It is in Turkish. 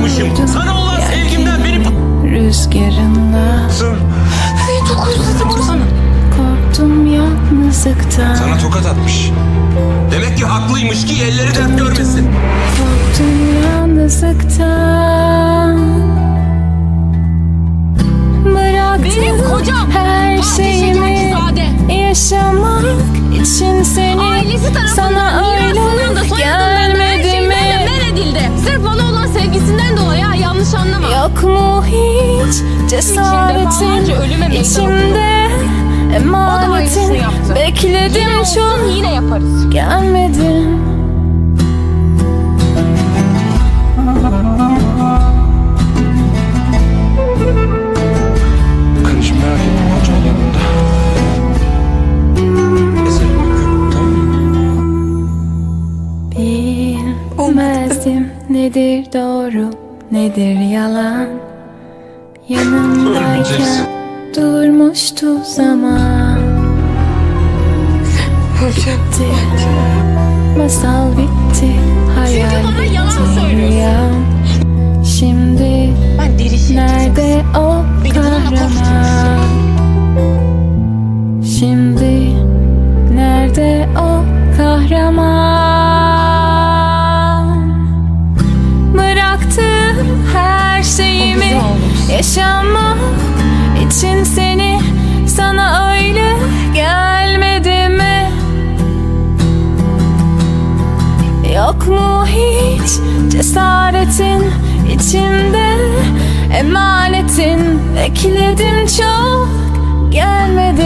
bırakmışım. Sana olan sevgimden beni Rüzgarınla Çok özledim sana. korktum yalnızlıktan Sana tokat atmış. Demek ki haklıymış ki elleri dert görmesin. Korktum yalnızlıktan Bıraktım Benim kocam her Fatih şeyimi. Yaşamak için seni Ailesi Sana tarafından mirasından öyle da Yok mu hiç cesaretin içimde da emanetin. Bekledim Yine çok yine yaparız. mı? Bilmezdim nedir doğru nedir yalan? Yanımdayken durmuştu zaman. Bitti Masal bitti Hayal bana yalan bitti. söylüyorsun. rüyam Şimdi Nerede o kahraman? Şimdi nerede o kahraman? Yaşamak için seni sana öyle gelmedi mi? Yok mu hiç cesaretin içimde emanetin bekledim çok gelmedin